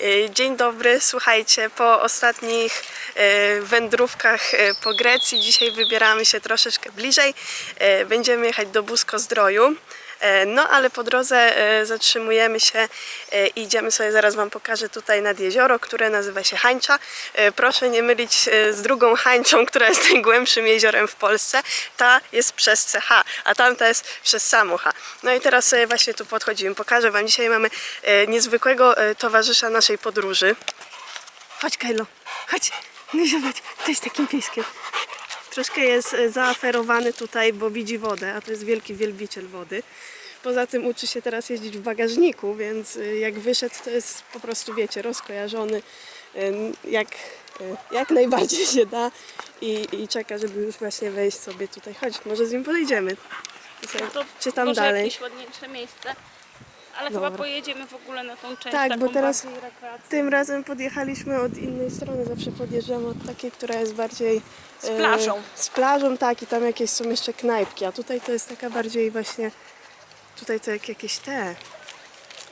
E, Dzień dobry, słuchajcie, po ostatnich e, wędrówkach e, po Grecji dzisiaj wybieramy się troszeczkę bliżej. Będziemy jechać do Busko-Zdroju. E, No ale po drodze e, zatrzymujemy się e, i idziemy sobie, zaraz Wam pokażę tutaj nad jezioro, które nazywa się Hańcza. E, Proszę nie mylić e, z drugą Hańczą, która jest najgłębszym jeziorem w Polsce. Ta jest przez CH, a tamta jest przez samo. No i teraz sobie właśnie tu podchodzimy. Pokażę Wam, dzisiaj mamy e, niezwykłego e, towarzysza naszej podróży. Chodź Kajlo, chodź. No zobacz, to jest takim pieskiem. Troszkę jest e, zaaferowany tutaj, bo widzi wodę, a to jest wielki wielbiciel wody. Poza tym uczy się teraz jeździć w bagażniku, więc e, jak wyszedł, to jest po prostu, wiecie, rozkojarzony e, jak, jak najbardziej się da i, i czeka, żeby już właśnie wejść sobie tutaj. Chodź, może z nim podejdziemy. Sobie To czytam może dalej. jakieś ładniejsze miejsce. Ale Dobra. chyba pojedziemy w ogóle na tą część Tak, taką bo teraz bardziej rekreacyjną. Tym razem podjechaliśmy od innej strony, zawsze podjeżdżamy od takiej, która jest bardziej... Z plażą. E, z plażą, tak, i tam jakieś są jeszcze knajpki, a tutaj to jest taka bardziej właśnie... Tutaj to jak jakieś te...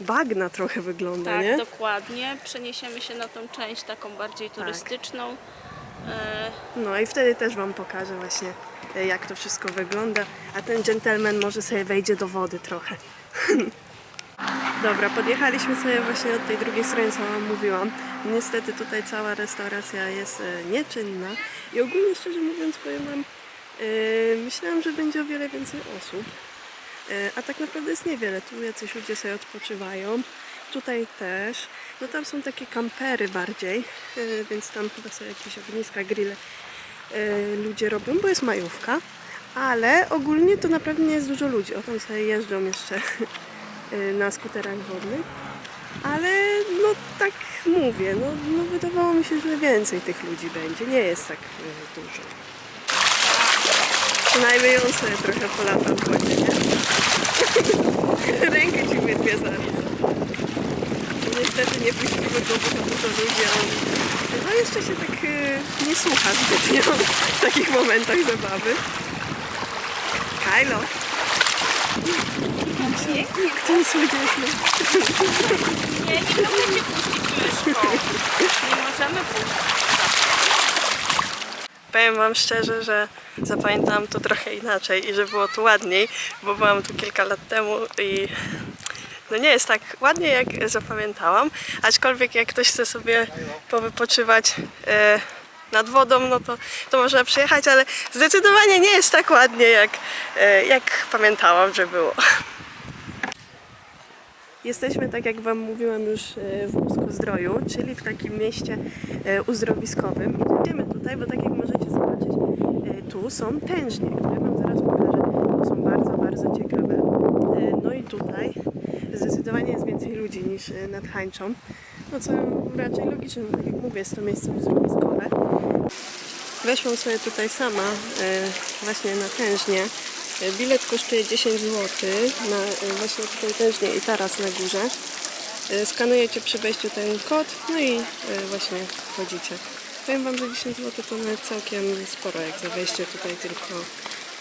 Bagna trochę wygląda, Tak, nie? dokładnie. Przeniesiemy się na tą część taką bardziej turystyczną. E, No i wtedy też Wam pokażę właśnie, e, jak to wszystko wygląda, a ten gentleman może sobie wejdzie do wody trochę. Dobra, podjechaliśmy sobie właśnie od tej drugiej strony, co Wam mówiłam. Niestety tutaj cała restauracja jest e, nieczynna i ogólnie szczerze mówiąc powiem Wam, e, myślałam, że będzie o wiele więcej osób, e, a tak naprawdę jest niewiele. Tu jacyś ludzie sobie odpoczywają, tutaj też. No tam są takie kampery bardziej, więc tam chyba są jakieś ogniska, grille ludzie robią, bo jest majówka. Ale ogólnie to naprawdę nie jest dużo ludzi. O tam sobie jeżdżą jeszcze na skuterach wodnych. Ale no tak mówię, no, no wydawało mi się, że więcej tych ludzi będzie. Nie jest tak e, dużo. Przynajmniej on sobie trochę polata w wodzie, nie? Rękę ci wyrwie zaraz. Niestety nie puścimy go, bo to dużo ludzi, on no jeszcze się tak e, nie słucha zbytnio w takich momentach zabawy. Kylo, pięknie. jak słodzieszny. Nie, nie możecie puścić. Nie możemy puścić. Powiem Wam szczerze, że zapamiętałam to trochę inaczej i że było tu ładniej, bo byłam tu kilka lat temu i no nie jest tak ładnie jak zapamiętałam, aczkolwiek jak ktoś chce sobie powypoczywać e, nad wodą, no to, to można przyjechać, ale zdecydowanie nie jest tak ładnie jak, e, jak pamiętałam, że było. Jesteśmy, tak jak Wam mówiłam już e, w Busko-Zdroju, czyli w takim mieście e, uzdrowiskowym. Idziemy tutaj, bo tak jak możecie zobaczyć, tu są tężnie, które Wam zaraz pokażę. To są bardzo, bardzo ciekawe. No i tutaj zdecydowanie jest więcej ludzi niż nad Hańczą. No co raczej logiczne, bo tak jak mówię, jest to miejsce uzdrowiskowe. Weszłam sobie tutaj sama, e, właśnie na tężnie. E, Bilet kosztuje 10 zł na e, właśnie tutaj tężnie i taras na górze. Skanujecie przy wejściu ten kod, no i właśnie wchodzicie. Powiem Wam, że 10 zł to nawet całkiem sporo, jak za wejście tutaj tylko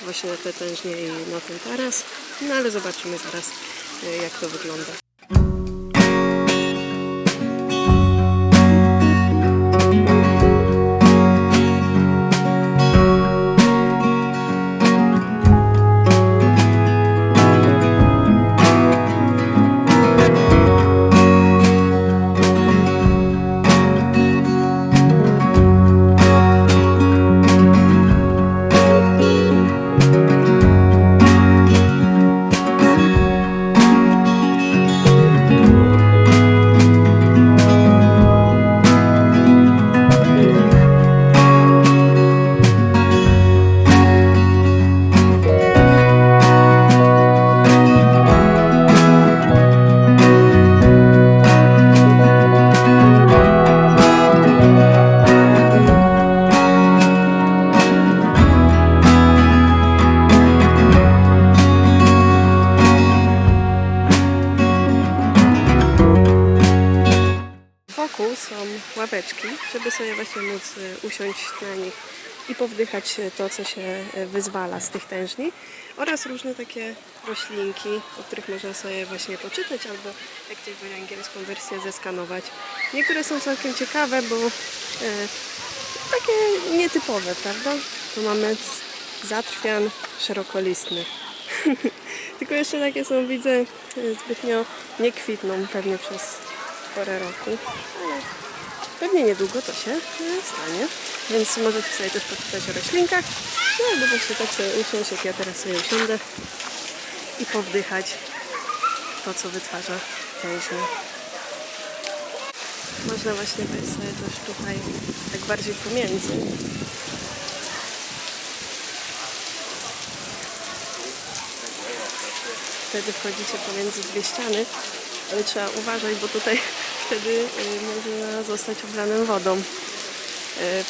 właśnie na te tężnie i na ten taras. No ale zobaczymy zaraz, jak to wygląda. Żeby sobie właśnie móc e, usiąść na nich i powdychać to, co się e, wyzwala z tych tężni oraz różne takie roślinki, o których można sobie właśnie poczytać albo jak tutaj woli angielską wersję zeskanować. Niektóre są całkiem ciekawe, bo e, takie nietypowe, prawda? Tu mamy zatrwian szerokolistny. Tylko jeszcze takie są, widzę, e, zbytnio nie kwitną pewnie przez porę roku, pewnie niedługo to się e, stanie. Więc możecie sobie też poczytać o roślinkach. No albo właśnie tak sobie usiąść, jak ja teraz sobie usiądę i powdychać to, co wytwarza tężnie. Można właśnie być sobie też tutaj tak bardziej pomiędzy. Wtedy wchodzicie pomiędzy dwie ściany, ale trzeba uważać, bo tutaj wtedy y, można zostać oblanym wodą. Y,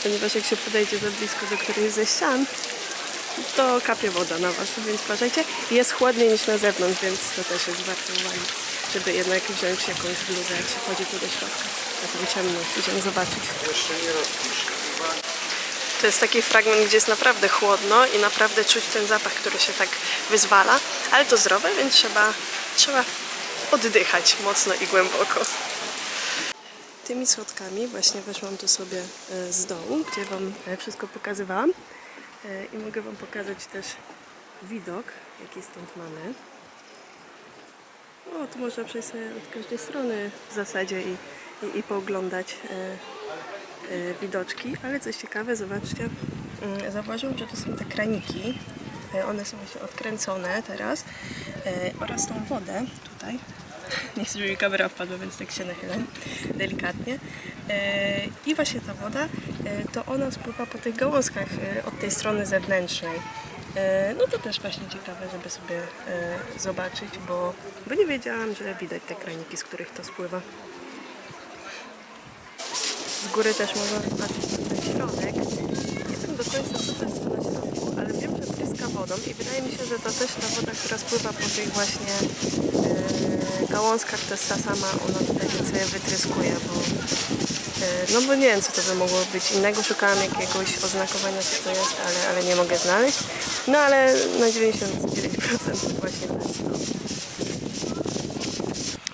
Ponieważ jak się podejdzie za blisko do którejś ze ścian, to kapie woda na Was, więc uważajcie. Jest chłodniej niż na zewnątrz, więc to też jest warte uwagi, żeby jednak wziąć jakąś bluzę, jak się chodzi tu do środka. A tam ciemno, idziemy zobaczyć. To jest taki fragment, gdzie jest naprawdę chłodno i naprawdę czuć ten zapach, który się tak wyzwala, ale to zdrowe, więc trzeba, trzeba oddychać mocno i głęboko. Tymi schodkami właśnie weszłam tu sobie e, z dołu, gdzie Wam e, wszystko pokazywałam. E, i mogę Wam pokazać też widok, jaki stąd mamy. O, tu można przejść sobie od każdej strony w zasadzie i, i, i pooglądać widoczki, ale coś ciekawe, zobaczcie, mm, zauważyłam, że to są te kraniki, one są właśnie odkręcone teraz oraz tą wodę tutaj, nie chcę, żeby mi kamera wpadła, więc tak się nachylam delikatnie E, i właśnie ta woda, e, to ona spływa po tych gałązkach e, od tej strony zewnętrznej. No to też właśnie ciekawe, żeby sobie zobaczyć, bo, nie wiedziałam, że widać te kraniki, z których to spływa. Z góry też można zobaczyć ten środek. Nie wiem do końca co to jest na środku, ale wiem, że pryska wodą i wydaje mi się, że to też ta woda, która spływa po tych właśnie gałązkach, to jest ta sama, ona tutaj sobie wytryskuje, bo e, no bo nie wiem co to by mogło być innego, szukałam jakiegoś oznakowania co to jest, ale, ale nie mogę znaleźć. No ale na 99% właśnie to jest to.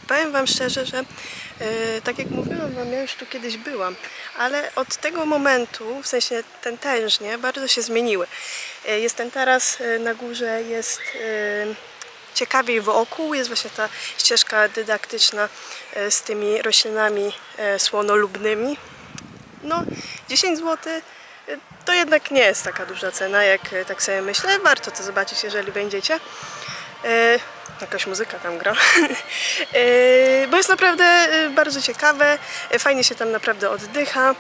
Powiem Wam szczerze, że e, tak jak mówiłam Wam, ja już tu kiedyś byłam, ale od tego momentu, w sensie ten tężnie, bardzo się zmieniły. E, jest ten taras e, na górze, jest e, ciekawiej wokół, jest właśnie ta ścieżka dydaktyczna e, z tymi roślinami e, słonolubnymi. No, 10 zł to jednak nie jest taka duża cena, jak e, tak sobie myślę. Warto to zobaczyć, jeżeli będziecie. E, jakaś muzyka tam gra. e, bo jest naprawdę e, bardzo ciekawe, e, fajnie się tam naprawdę oddycha.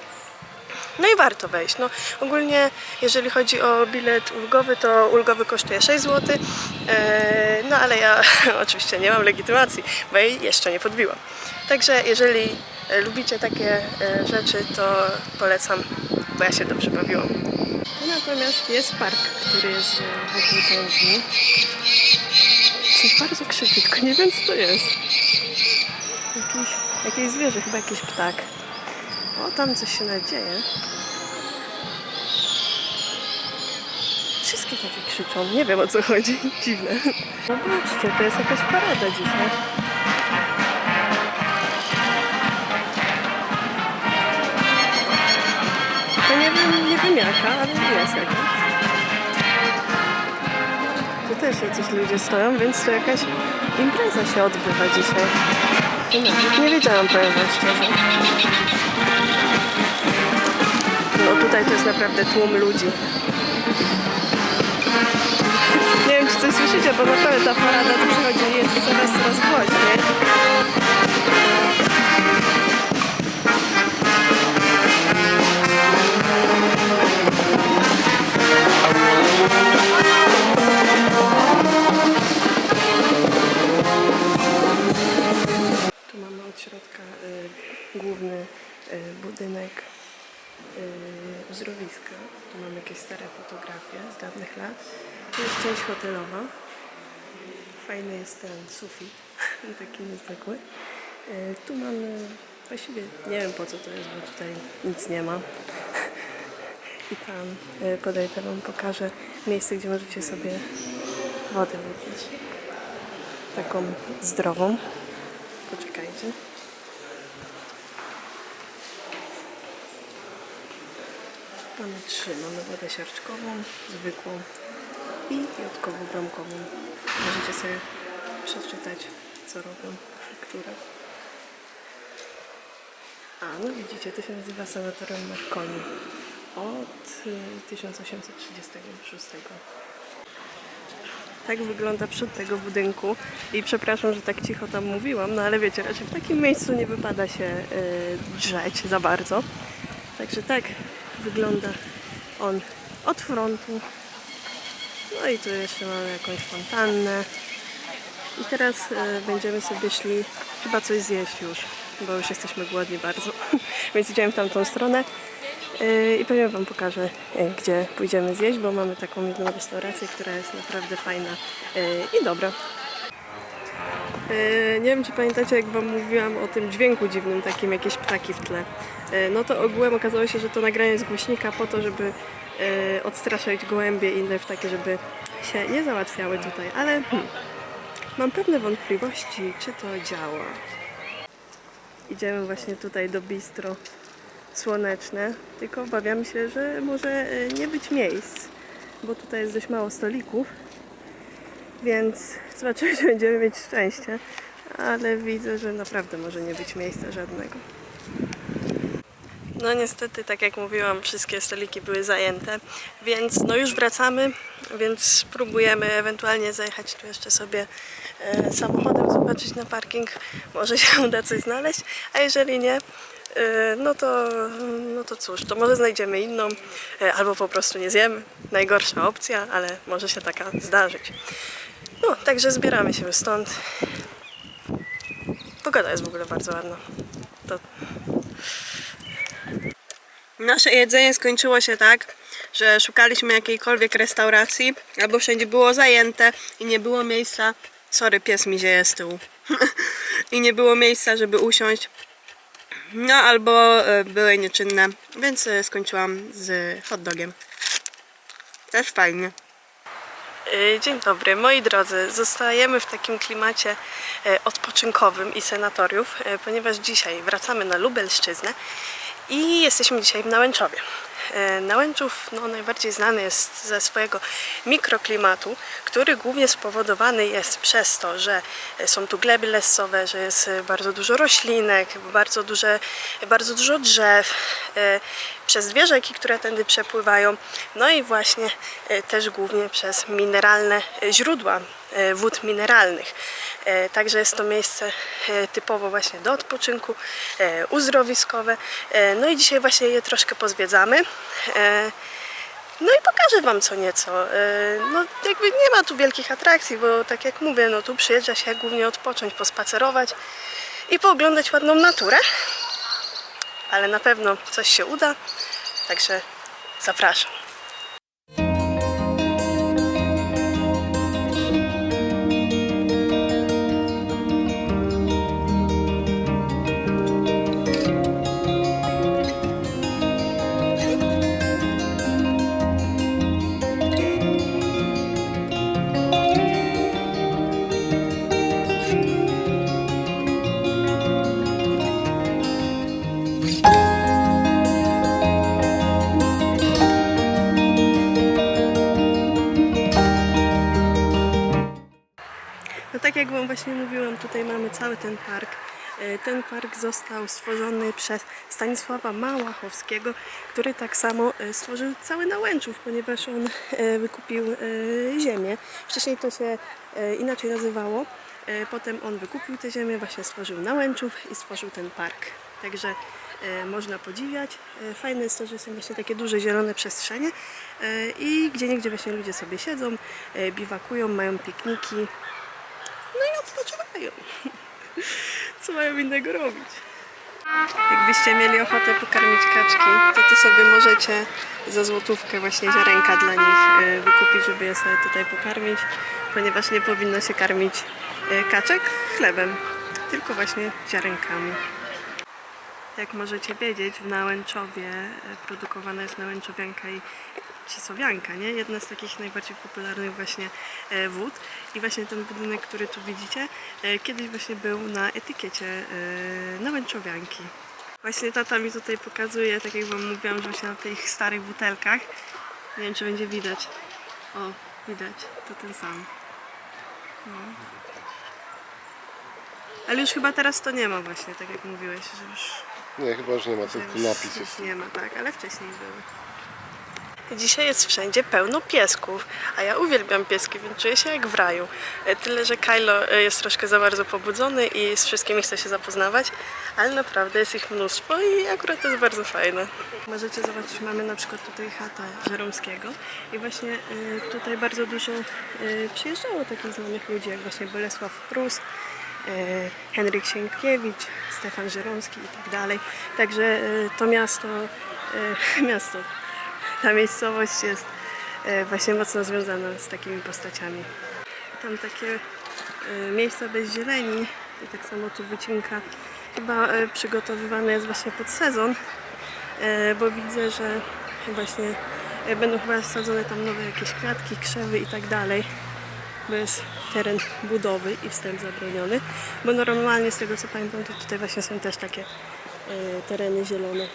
No i warto wejść. No, ogólnie, jeżeli chodzi o bilet ulgowy, to ulgowy kosztuje 6 zł. E, no ale ja oczywiście nie mam legitymacji, bo jej jeszcze nie podbiłam. Także jeżeli e, lubicie takie e, rzeczy, to polecam, bo ja się dobrze bawiłam. Tu natomiast jest park, który jest wokół tężni. Coś bardzo krzyczy, tylko nie wiem co to jest. Jakiś, jakieś zwierzę, chyba jakiś ptak. O, tam coś się nadzieje. Wszystkie takie krzyczą, nie wiem o co chodzi. Dziwne. Zobaczcie, to jest jakaś parada dzisiaj. To nie wiem, nie wiem jaka, ale jest jakaś. Tu też jacyś ludzie stoją, więc to jakaś impreza się odbywa dzisiaj. Ja nawet nie wiedziałam, powiem szczerze. No tutaj to jest naprawdę tłum ludzi. Nie wiem, czy coś słyszycie, bo naprawdę ta parada tu przychodzi jest coraz, coraz głośniej. Sufit, taki niezwykły. Y, tu mamy właściwie nie wiem po co to jest, bo tutaj nic nie ma. I tam y, podejdę Wam, pokażę miejsce, gdzie możecie sobie wodę wypić. Taką zdrową. Poczekajcie. Mamy trzy. Mamy wodę siarczkową, zwykłą i jodkową, bramkową. Możecie sobie przeczytać, co robią, które. A, no widzicie, to się nazywa sanatorium Marconi od y, 1836. Tak wygląda przód tego budynku i przepraszam, że tak cicho tam mówiłam, no ale wiecie, raczej w takim miejscu nie wypada się y, drzeć za bardzo. Także tak wygląda on od frontu. No i tu jeszcze mamy jakąś fontannę. I teraz e, będziemy sobie szli chyba coś zjeść już, bo już jesteśmy głodni bardzo. Więc idziemy w tamtą stronę. E, I pewnie Wam pokażę, e, gdzie pójdziemy zjeść, bo mamy taką jedną restaurację, która jest naprawdę fajna i dobra. Nie wiem, czy pamiętacie, jak Wam mówiłam o tym dźwięku dziwnym, takim jakieś ptaki w tle. No to ogółem okazało się, że to nagranie z głośnika po to, żeby odstraszać gołębie i inne ptaki, żeby się nie załatwiały tutaj, ale hmm, mam pewne wątpliwości, czy to działa. Idziemy właśnie tutaj do bistro słoneczne, tylko obawiam się, że może e, nie być miejsc, bo tutaj jest dość mało stolików. Więc zobaczymy, czy będziemy mieć szczęście. Ale widzę, że naprawdę może nie być miejsca żadnego. No niestety, tak jak mówiłam, wszystkie stoliki były zajęte, więc no już wracamy, więc spróbujemy ewentualnie zajechać tu jeszcze sobie samochodem, zobaczyć na parking, może się uda coś znaleźć, a jeżeli nie, e, no to, no to cóż, to może znajdziemy inną, e, albo po prostu nie zjemy. Najgorsza opcja, ale może się taka zdarzyć. No, także zbieramy się stąd. Pogoda jest w ogóle bardzo ładna. To... Nasze jedzenie skończyło się tak, że szukaliśmy jakiejkolwiek restauracji, albo wszędzie było zajęte i nie było miejsca. Sorry, pies mi zieje z tyłu. I nie było miejsca, żeby usiąść. No, albo e, były nieczynne, więc e, skończyłam z hot dogiem. Też fajnie. Y, Dzień dobry, moi drodzy. Zostajemy w takim klimacie e, odpoczynkowym i senatoriów, e, ponieważ dzisiaj wracamy na Lubelszczyznę i jesteśmy dzisiaj w Nałęczowie. E, Nałęczów no, najbardziej znany jest ze swojego mikroklimatu, który głównie spowodowany jest przez to, że są tu gleby lesowe, że jest bardzo dużo roślinek, bardzo, duże, bardzo dużo drzew, e, przez dwie rzeki, które tędy przepływają, no i właśnie e, też głównie przez mineralne źródła wód mineralnych. E, Także jest to miejsce e, typowo właśnie do odpoczynku, e, uzdrowiskowe. E, No i dzisiaj właśnie je troszkę pozwiedzamy. E, No i pokażę Wam co nieco. E, No jakby nie ma tu wielkich atrakcji, bo tak jak mówię, no tu przyjeżdża się głównie odpocząć, pospacerować i pooglądać ładną naturę. Ale na pewno coś się uda, także zapraszam. Tak jak Wam właśnie mówiłam, tutaj mamy cały ten park. E, Ten park został stworzony przez Stanisława Małachowskiego, który tak samo e, stworzył cały Nałęczów, ponieważ on e, wykupił ziemię. Wcześniej to się inaczej nazywało. Potem on wykupił tę ziemię, właśnie stworzył Nałęczów i stworzył ten park. Także można podziwiać. Fajne jest to, że są właśnie takie duże zielone przestrzenie i gdzie niegdzie właśnie ludzie sobie siedzą, biwakują, mają pikniki, no i odpoczywają. Co mają innego robić? Jakbyście mieli ochotę pokarmić kaczki, to ty sobie możecie za złotówkę właśnie ziarenka dla nich e, wykupić, żeby je sobie tutaj pokarmić, ponieważ nie powinno się karmić e, kaczek chlebem, tylko właśnie ziarenkami. Jak możecie wiedzieć, w Nałęczowie e, produkowana jest nałęczowianka i cisowianka, nie? Jedna z takich najbardziej popularnych właśnie e, wód. I właśnie ten budynek, który tu widzicie, e, kiedyś właśnie był na etykiecie e, nałęczowianki. Właśnie tata mi tutaj pokazuje, tak jak wam mówiłam, że właśnie na tych starych butelkach, nie wiem czy będzie widać, o, widać, to ten sam. No. Ale już chyba teraz to nie ma właśnie, tak jak mówiłeś, że już Nie, chyba już nie ma, tylko napis już jest. nie ma, tak, ale wcześniej były. Dzisiaj jest wszędzie pełno piesków, a ja uwielbiam pieski, więc czuję się jak w raju. E, Tyle, że Kylo e, jest troszkę za bardzo pobudzony i z wszystkimi chce się zapoznawać, ale naprawdę jest ich mnóstwo i akurat to jest bardzo fajne. Możecie zobaczyć, mamy na przykład tutaj chatę Żeromskiego i właśnie e, tutaj bardzo dużo przyjeżdżało takich znanych ludzi, jak właśnie Bolesław Prus, Henryk Sienkiewicz, Stefan Żeromski i tak dalej. Także to miasto, miasto, ta miejscowość jest e, właśnie mocno związana z takimi postaciami. Tam takie e, miejsca bez zieleni i tak samo tu wycinka chyba e, przygotowywane jest właśnie pod sezon, bo widzę, że właśnie będą chyba sadzone tam nowe jakieś kwiatki, krzewy i tak dalej bo jest teren budowy i wstęp zabroniony, bo normalnie z tego co pamiętam to tutaj właśnie są też takie tereny zielone.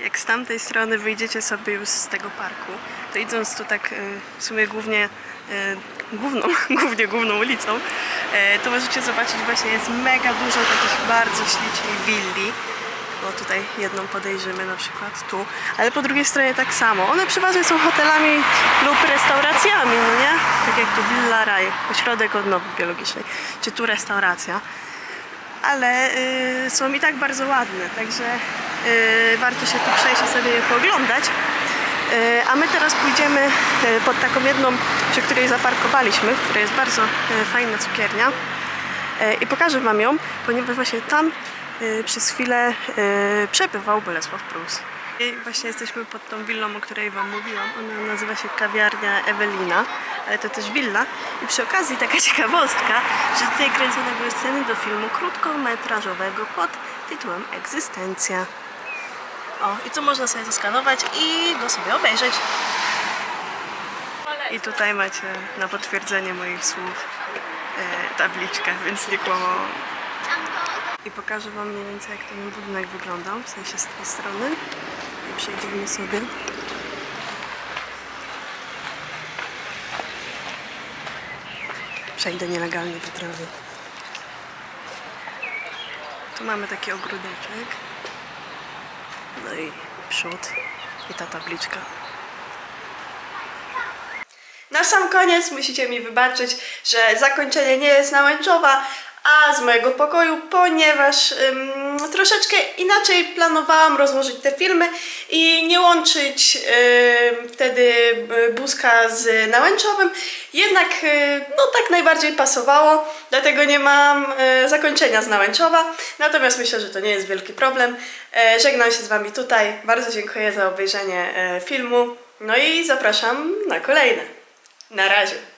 Jak z tamtej strony wyjdziecie sobie już z tego parku, to idąc tu tak e, w sumie głównie e, główną, głównie główną ulicą, e, to możecie zobaczyć właśnie jest mega dużo takich bardzo ślicznych willi. Bo tutaj jedną podejrzymy na przykład tu, ale po drugiej stronie tak samo. One przeważnie są hotelami lub restauracjami, no nie? Tak jak tu Villa Raj, ośrodek odnowy biologicznej, czy tu restauracja ale y, są i tak bardzo ładne, także y, warto się tu przejść i sobie je pooglądać. Y, a my teraz pójdziemy y, pod taką jedną, przy której zaparkowaliśmy, w której jest bardzo y, fajna cukiernia y, i pokażę Wam ją, ponieważ właśnie tam y, przez chwilę y, przebywał Bolesław Prus. Właśnie jesteśmy pod tą willą, o której Wam mówiłam. Ona nazywa się kawiarnia Ewelina, ale to też willa. I przy okazji taka ciekawostka, że tutaj kręcone były sceny do filmu krótkometrażowego pod tytułem Egzystencja. O, i tu można sobie zaskanować i go sobie obejrzeć. I tutaj macie na potwierdzenie moich słów e, tabliczkę, więc nie kłamałam. I pokażę Wam mniej więcej jak ten budynek wyglądał, w sensie z tej strony. Przejdziemy sobie. Przejdę nielegalnie po trawie. Tu mamy taki ogródeczek. No i przód. I ta tabliczka. Na sam koniec musicie mi wybaczyć, że zakończenie nie jest nałęczowa, a z mojego pokoju, ponieważ ym, troszeczkę inaczej planowałam rozłożyć te filmy i nie łączyć wtedy y, Buzka z Nałęczowym. Jednak y, no tak najbardziej pasowało, dlatego nie mam y, zakończenia z Nałęczowa. Natomiast myślę, że to nie jest wielki problem. E, żegnam się z Wami tutaj. Bardzo dziękuję za obejrzenie e, filmu. No i zapraszam na kolejne. Na razie.